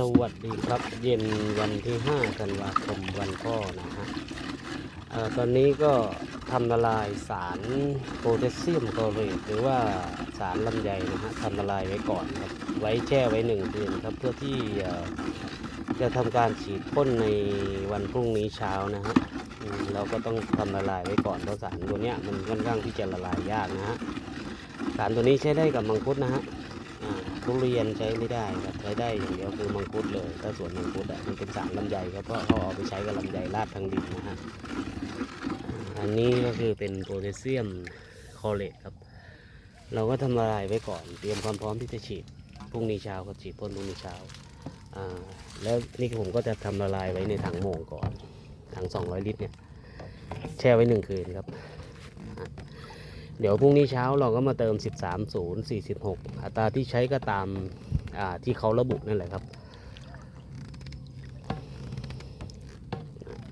สวัสดีครับเย็นวันที่5ธันวาคมวันพ่อนะฮะอตอนนี้ก็ทำละลายสารโพแทสเซียมคลอเรตหรือว่าสารลำไยนะฮะทำละลายไว้ก่อนครับไว้แช่ไว้หนึ่งคือนครับเพื่อที่จะทำการฉีดพ่นในวันพรุ่งนี้เช้านะฮะเราก็ต้องทำละลายไว้ก่อนเพราะสารตัวเนี้ยมันค่อนข้างที่จะละลายยากนะฮะสารตัวนี้ใช้ได้กับมังคุดนะฮะ ทุเรียนใช้ไม่ได้ครับใช้ได้อย่างเดียวคือมังคุดเลย ถ้าสวนมังคุดอะมันเป็นสารลำไยครับเพราะเขาเอาไปใช้กับลำไยราดทางดินนะฮะอันนี้ก็คือเป็นโพแทสเซียมคอเรตครับ เราก็ทำละลายไว้ก่อน เตรียมความพร้อมที่จะฉีดพรุ่งนี้เช้าก็ฉีดพ่นพรุ่งนี้เช้าอ่าแล้วนี่ผมก็จะทำละลายไว้ในถังโม่งก่อนถัง200 ลิตรเนี่ยแช่ไว้หนึ่งคืนครับ เดี๋ยวพรุ่งนี้เช้าเราก็มาเติม 13 0 46 อัตราที่ใช้ก็ตามาที่เขาระบุนั่นแหละครับ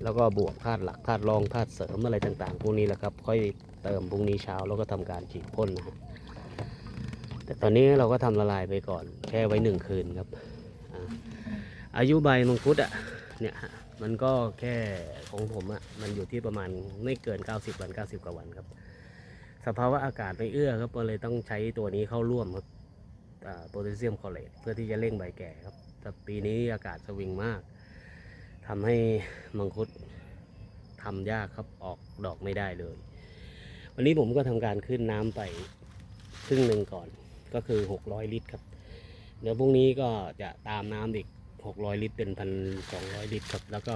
แล้วก็บวกธาตุหลักธาตุรองธาตุเสริมอะไรต่างๆ พวกนี้แหละครับ ค่อยเติมพรุ่งนี้เช้าแล้วก็ทำการฉีดพ่นนะฮะแต่ตอนนี้เราก็ทำละลายไปก่อนแช่ไว้หนึ่งคืนครับอาอายุใบมังคุดอะเนี่ยมันก็แค่ของผมอะมันอยู่ที่ประมาณไม่เกิน 90 วัน 90 กว่าวันครับ สภาวะอากาศไม่เอื้อครับก็เลยต้องใช้ตัวนี้เข้าร่วมครับโพแทสเซียมคลอเรตเพื่อที่จะเร่งใบแก่ครับ แต่ปีนี้อากาศสวิงมากทำให้มังคุดทำยากครับออกดอกไม่ได้เลย วันนี้ผมก็ทำการขึ้นน้ำไปครึ่งหนึ่งก่อนก็คือ 600 ลิตรครับ เดี๋ยวพรุ่งนี้ก็จะตามน้ำอีก 600 ลิตรเป็นพันสองลิตรครับ แล้วก็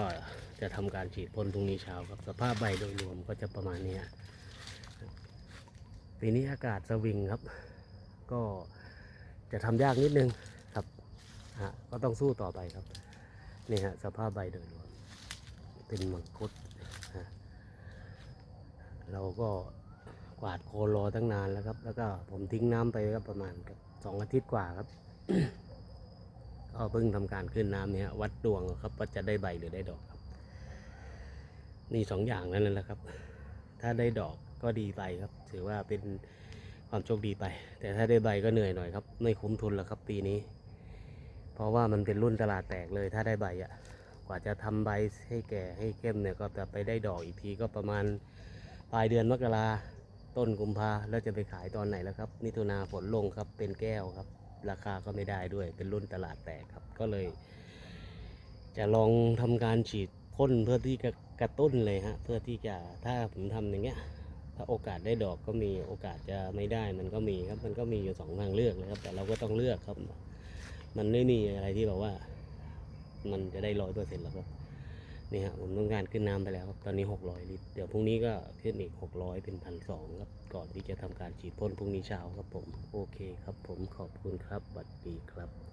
จะทำการฉีดพ่นพรุ่งนี้เช้าครับ สภาพใบโดยรวมก็จะประมาณนี้ ปีนี้อากาศสวิงครับ ก็จะทำยากนิดนึงครับฮะก็ต้องสู้ต่อไปครับนี่ฮะสภาพใบโดยรวมเป็นมังคุดฮะเราก็กวาดโคนรอตั้งนานแล้วครับ แล้วก็ผมทิ้งน้ำไปก็ประมาณสองอาทิตย์กว่าครับก็เพิ่งทำการขึ้นน้ำเนี่ยวัดดวงครับว่าจะได้ใบหรือได้ดอกครับ นี่สองอย่างนั่นแหละครับ ถ้าได้ดอก ก็ดีไปครับ ถือว่าเป็นความโชคดีไป แต่ถ้าได้ใบก็เหนื่อยหน่อยครับ ไม่คุ้มทุนหรอกครับปีนี้ เพราะว่ามันเป็นรุ่นตลาดแตกเลยถ้าได้ใบอะ่ะ กว่าจะทำใบให้แก่ให้เข้มเนี่ยก็จะไปได้ดอกอีกทีก็ประมาณปลายเดือนมกราต้นกุมภาแล้วจะไปขายตอนไหนแล้วครับมิถุนาฝนลงครับเป็นแก้วครับ ราคาก็ไม่ได้ด้วย เป็นรุ่นตลาดแตกครับก็เลย จะลองทำการฉีดพ่นเพื่อที่จะกระตุ้นเลยฮะเพื่อที่จะถ้าผมทำอย่างเงี้ย ถ้าโอกาสได้ดอกก็มีโอกาสจะไม่ได้มันก็มีครับมันก็มีอยู่สองทางเลือกเลยครับ แต่เราก็ต้องเลือกครับ มันไม่มีอะไรที่แบบว่า มันจะได้ร้อยเปอร์เซ็นต์หรอกครับนี่ฮะผมต้องการขึ้นน้ำไปแล้วครับตอนนี้หกร้อยลิตร เดี๋ยวพรุ่งนี้ก็ขึ้นอีกหกร้อยเป็นพันสองครับ ก่อนที่จะทำการฉีดพ่นพรุ่งนี้เช้าครับผม โอเคครับผมขอบคุณครับสวัสดีครับ